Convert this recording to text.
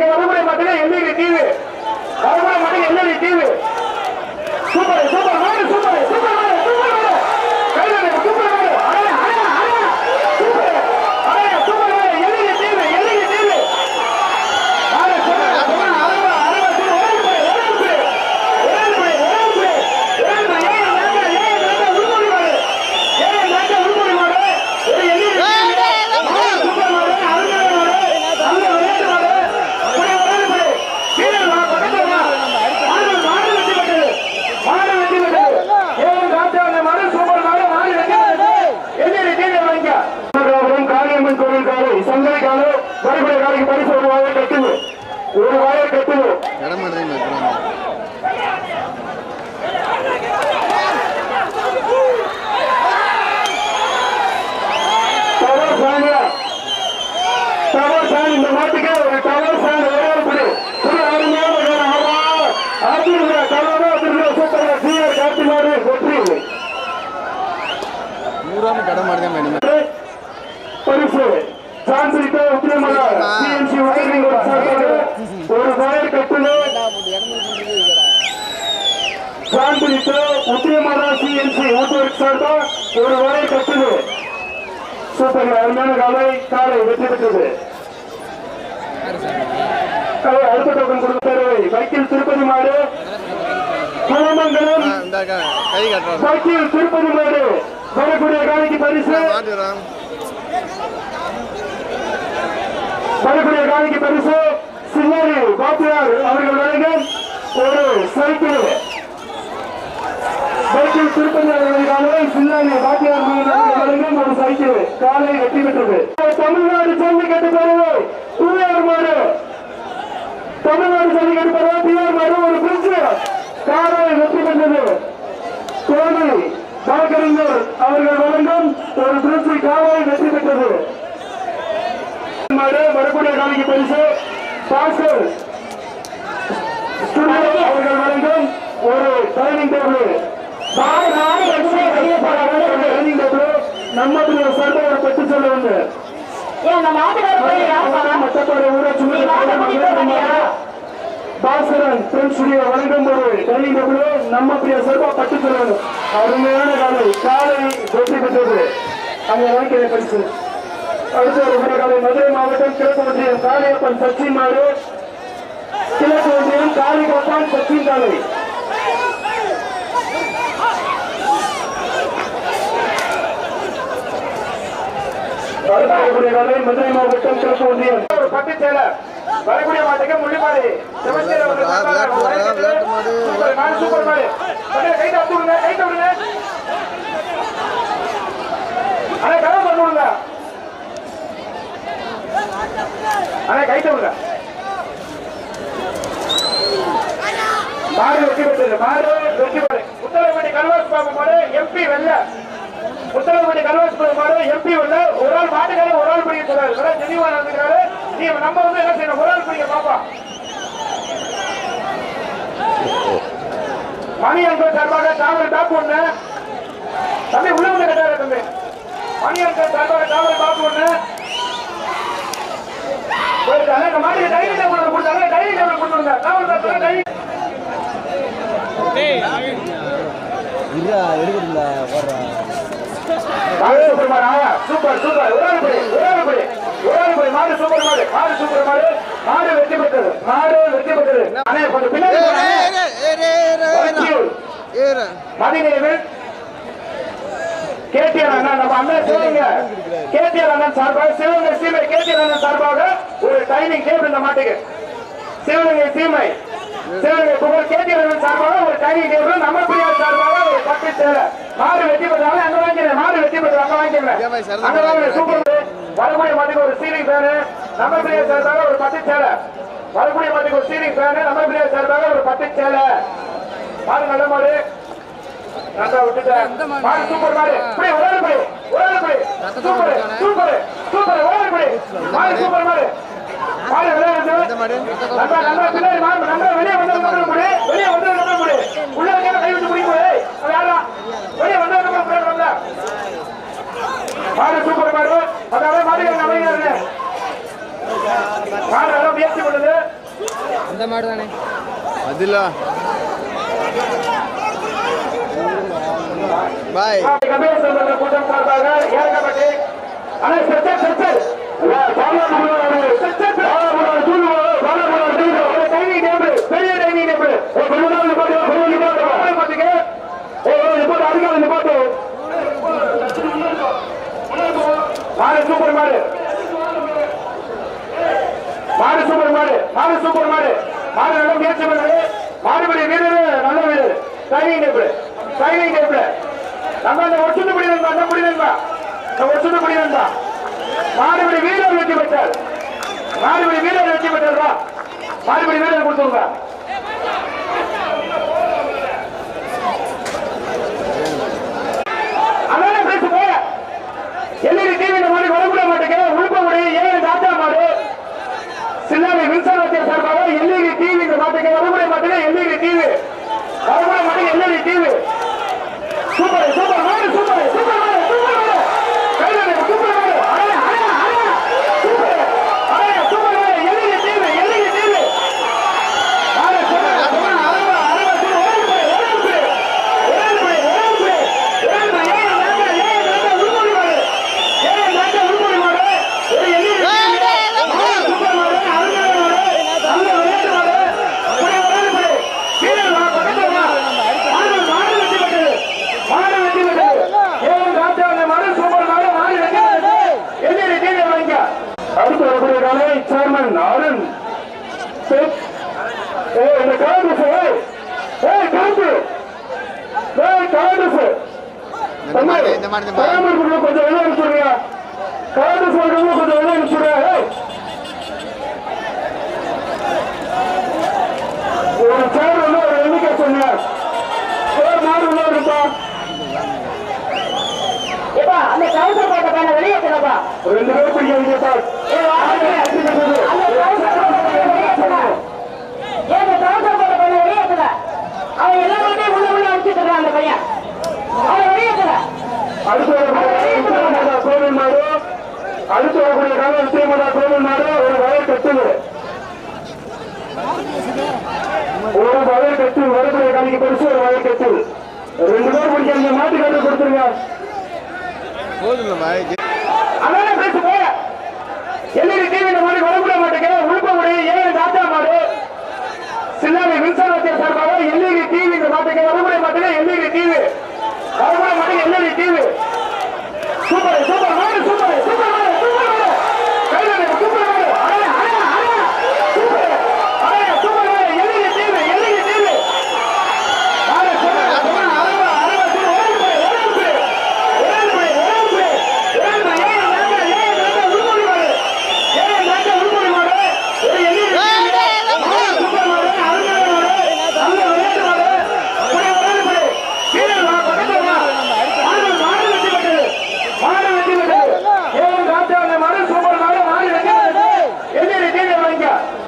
மாட்டுக்கு வரக்கூடிய மாட்டுக்கு எல்இடி டிவி வரக்கூடிய மாட்டுக்கு எல்இடி டிவி சூப்பர் சூப்பர் மாடு சூப்பர் சூப்பர் மாடு சூப்பர் மாடு கையில சூப்பர் மாடு அரையா அரையா அரையா சூப்பர் அரையா சூப்பர் மாடு எல்இடி டிவி எல்இடி டிவி மாடு சூப்பர் சூப்பர் அரையா அரையா சூப்பர் ஓடு போய் ஓடு போய் ஓடு போய் ஓடு போய் ஏய் நாங்க ஏய் நாங்க உருமுடி மாடு ஏய் நாங்க உருமுடி மாடு ஒரு எல்இடி மாடு சூப்பர் மாடு அருமையான மாடு நல்ல விளையாட்டு மாடு போய் ஓடு போய் கீழே வா பக்கத்துல வா மாடு மாடு வெட்டி விட்டது மாடு வெட்டி விட்டது ஏன் ராஜா அந்த மாடு சூப்பர் மாடு மாடு வெட்டி விட்டது எல்இடி டிவி வாங்கிக்க காவலம் காளியம்மன் கோவில் காலை சங்கரை காலை வரக்கூடிய காலைக்கு பரிசு ஒரு வாயை கட்டுது ஒரு வாயை கட்டுது இடம் பண்ணுறீங்க டவர் ஃபேன் டவர் ஃபேன் இந்த மாட்டுக்கு ஒரு டவர் ஃபேன் ஒரே ஒரு புடி புடி அருமையான வேலை ஆமா அர்ஜுன் டவர் அர்ஜுன் சூப்பர் சீஆர் கார்த்திமாரு வெற்றி நூறாம இடம் பண்ணுறேன் இனிமேல் பரிசு சான்சிரிக்க உத்திரமல சிஎன்சி உதவி ஒரு வயர் கட்டுது சான்சிரிக்க உத்திரமல சிஎன்சி ஊட்டுவருக்கு சார்பா ஒரு வயர் கட்டுது சூப்பர். அருமையான காலை. காலை வெற்றி பெற்றது. அடுத்த டோக்கன் கொடுத்தாரு வைக்கில் திருப்பதி மாடு. குலமங்கலம் இந்த கை கட்டுறோம் வைக்கில் திருப்பதி மாடு. வரக்கூடிய காலைக்கு பரிசு. வரக்கூடிய காலைக்கு பரிசு. சின்னாரி பாத்தியார் அவர்கள் வழங்கும் ஒரு சைக்கிள். சைக்கிள் திருப்பதி அவர்கள் காலை பாத்தியார் அவர்கள் வழங்கும் ஒரு சைக்கிள். காலை வெற்றி பெற்றது. தமிழ்நாடு ஜல்லிக்கட்டு பருவ தூயார் மாடு. தமிழ்நாடு ஜல்லிக்கட்டு பருவ தூயார் மாடு ஒரு பிரிட்ஜ் காலை வெற்றி பெற்றது. வழக்கறிஞர் அவர்கள் வழங்கும் ஒரு பிரிட்ஜ் காலை வெற்றி பெற்றது. மாடு வரக்கூடிய காலைக்கு பரிசு. ஸ்டுடியோ அவர்கள் வழங்கும் ஒரு டைனிங் டேபிள். Dining table. நம்ம சார்பாக ஒரு பெற்று சொல்ல வந்து. மட்டப்பாறை ஊராட்சி பாசரன் பிரெண்ட் ஸ்டுடியோ ஒரு டைனிங் டேபிள் நம்ம பிரிய சார்பா பட்டு சொல்ல அருமையான காலை காலை வெற்றி பெற்றது. அங்கே வாழ்க்கையை பரிசு. அடுத்த ஒரு முறைகளை மதுரை மாவட்டம் கிழக்கு ஒன்றியம் காளியப்பன் சச்சின் மாறு கிழக்கு ஒன்றியம் காளிகோப்பான் சச்சின் காலை. அடுத்த ஒரு முறைகளை மதுரை மாவட்டம் கிழக்கு ஒன்றியம். ஒரு பட்டு செயலர் வரக்கூடிய மாட்டுக்கு மாடு. சூப்பர் மாடு சூப்பர் மாடு. அப்படியே கை தட்டு விடுங்க கை தட்டு விடுங்க. அண்ணா கதை பண்ணி விடுங்க. அண்ணா கை தட்டுங்க மாடு வெற்றி பெற்றது. மாடு வெற்றி பெற்று உத்தரவுப்பட்டி கல்வாஸ் பாபு மாடு எம்பி வெல்ல. உத்தரவுப்பட்டி கல்வாஸ் பாபு மாடு எம்பி வெல்ல. ஒரு ஆள் மாட்டுக்கார ஒரு ஆள் பிடிக்க சொல்றாரு தெளிவா நடந்துக்கிறாரு. நீ நம்ம வந்து என்ன செய்யணும்? ஒரு ஆள் பிடிக்க பாப்பா. மணி அன்பு சார்பாக டாப் ஒண்ணு தம்பி உள்ள வந்து கட்டாரு தம்பி. மணி அன்பு சார்பாக டாப் ஒண்ணு மாதிரி டைனிங் டேபிள் கொடுத்தாங்க டைனிங் டேபிள் கொடுத்துருங்க தாவல் டாப் மாடு சூப்பர் மாடு சூப்பர் சூப்பர் ஒரு ஆள் படி ஒரு ஆள் படி ஒரு ஆள் படி. மாடு சூப்பர் மாடு மாடு சூப்பர் மாடு மாடு வெற்றி பெற்றது. மாடு வெற்றி பெற்றது. அண்ணே கொஞ்சம் பின்னாடி மதிநேவன் கேடிஆர் அண்ணா நம்ம அண்ணன் சிவங்க கேடிஆர் அண்ணன் சார்பாக சிவகங்கை சீமை கேடிஆர் அண்ணன் சார்பாக ஒரு டைனிங் டேபிள் இந்த மாட்டுக்கு. சிவகங்கை சீமை சிவகங்கை புகழ் கேடிஆர் அண்ணன் சார்பாக ஒரு டைனிங் டேபிள் நம்ம பிரியார் சார்பாக ஒரு பட்டு சேலை. மாடு வெட்டி பெற்றாங்க அங்க வாங்கிக்கிறேன் மாடு வெட்டி பெற்றாங்க அங்க சரதா அங்க வாங்க சூப்பர் வரக்கூடிய மாட்டுக்கு ஒரு சீலிங் ஃபேனு நம்ம பிரியார் சார்பாக ஒரு பட்டு சேலை. வரக்கூடிய மாட்டுக்கு ஒரு சீலிங் ஃபேனு நம்ம பிரியார் சார்பாக ஒரு பட்டு சேலை. மாடு நல்ல மாடு. நல்லா விட்டுட்டேன் மாடு? சூப்பர் மாடு. இப்படி படி ஒரு ஆள் படி சூப்பர் சூப்பர் சூப்பர் ஆள் படி மாடு சூப்பர் மாடு. மாடு? நல்லா நல்லா பின்னாடி மாடு நல்லா வெளியே வந்து வந்து முடி வெளியே வந்து வந்து முடி உள்ள இருக்க கை விட்டு முடியும் போய் அது யாரா வெளியே வந்து வந்து முடி வந்த மாடு சூப்பர் மாடு அதாவது மாடுகள் அமைகிறது மாடு நல்லா முயற்சி பண்ணுது மாடு தானே அதில்ல பாய் கபீர் சம்பந்த கூட்டம் சார்பாக ஏற்கப்பட்டு அண்ணா சச்சர் சச்சர் பாலாபுரம் சச்சர் பாலாபுரம் தூண்டு பாலாபுரம் தூண்டு ஒரு டைனிங் டேபிள் பெரிய டைனிங் டேபிள் ஒரு கொஞ்ச நாள் நிப்பாட்டு கொஞ்சம் நிப்பாட்டு வாங்க பாத்துக்க ஓ நிப்பாட்டு அதுக்காக நிப்பாட்டு மாடு சூப்பர் மாடு. மாடு சூப்பர் மாடு. மாடு சூப்பர் மாடு முயற்சி வீரர் நல்ல வீரர். டேபிள் டேபிள் நம்ம அந்த ஒற்றுமை படி நண்பா அந்த படி நண்பா இந்த ஒற்றுமை படி நண்பா மாடுபடி வீரர் வெற்றி பெற்றார். மாடுபடி வீரர் வெற்றி பெற்றார் வா வீரர் கொடுத்துருங்க. எல்இடி டிவி இந்த மாதிரி வரக்கூட மாட்டேங்க உழுப்பமுடி ஏன் தாத்தா மாடு. சில்லாமி மின்சாரத்தை சார்பாக எல்இடி டிவி இந்த மாட்டுக்கு வரக்கூட மாட்டேங்க எல்இடி டிவி வரக்கூட மாட்டேங்க எல்இடி டிவி சூப்பர் சூப்பர் மாடு சூப்பர் சூப்பர் மாடு சூப்பர் மாடு கையில சூப்பர் மாடு அடே அடே அடே சூப்பர் அடே சூப்பர் மாடு எல்இடி டிவி எல்இடி டிவி மாடு சூப்பர் சூப்பர் அடே அடே சூப்பர் ஓடி போய் ஓடி போய் ஓடி போய் ஓடி போய் ஓடி போய் ஏய் நாங்க ஏய் நாங்க உருமுடி மாடு ஏய் நாங்க உருமுடி மாடு ஒரு எல்இடி டிவி சூப்பர் மாடு அருமையான மாடு நல்ல விளையாட்டு மாடு அப்படியே ஓடி போய் வீரர் வா பக்கத்துல வா மாடு மாடு வெட்டி விட்டது மாடு வெட்டி விட்டது ஏன் ராஜா அந்த மாடு சூப்பர் மாடு மாடு வெட்டி விட்டது எல்இடி டிவி வாங்கிக்க அடுத்து வரக்கூடிய காலை சேர்மன் அருண் சேத் ஏய் இந்த காங்கிரஸ் ஏய் ஏய் காங்கிரஸ் ஏய் காங்கிரஸ் இந்த பராமரிப்பு கொஞ்சம் வெளியே அனுப்பிச்சுடுங்க. காங்கிரஸ் கொஞ்சம் வெளியே அனுப்பிச்சுடுங்க. ஏய். ஒரு சேர் வந்து ஒரு எண்ணிக்கை சொன்னார் சேர் மாடு உள்ள இருப்பா ஏப்பா அந்த கவுசர் போட்ட பையனை வெளியேற்றலப்பா ரெண்டு பேர் பிடிக்காதீங்க சார் அந்த கவுசர் போட்ட பையனை வெளியேற்றல ஏன் அந்த கவுசர் போட்ட பையனை வெளியேற்றல அவன் எல்லா மாட்டையும் உள்ள உள்ள அடிச்சுட்டு இருக்கான் அந்த பையன் அவன் வெளியேற்றல அடுத்து வரக்கூடிய கோவில் மாடு அடுத்து காலம் ஒரு வயல் ஒரு வயல் கட்டு வரக்கூடிய காலிக்கு பெருசு ஒரு வயல் கட்டு ரெண்டு பேர் பிடிக்க அந்த மாட்டு கட்டு கொடுத்துருங்க. பேசு போய மாதிரி வரக்கூட மாட்டேங்க. உழுப்பமுடி ஏன் தாத்தா மாடு. சில்லாமி மின்சாரத்தை சார்பாக டிவி இந்த மாட்டுக்கு வரக்கூட மாட்டேங்க. எல்இடி டிவி வரக்கூட மாட்டேங்க எல்இடி டிவி சூப்பர் சூப்பர்.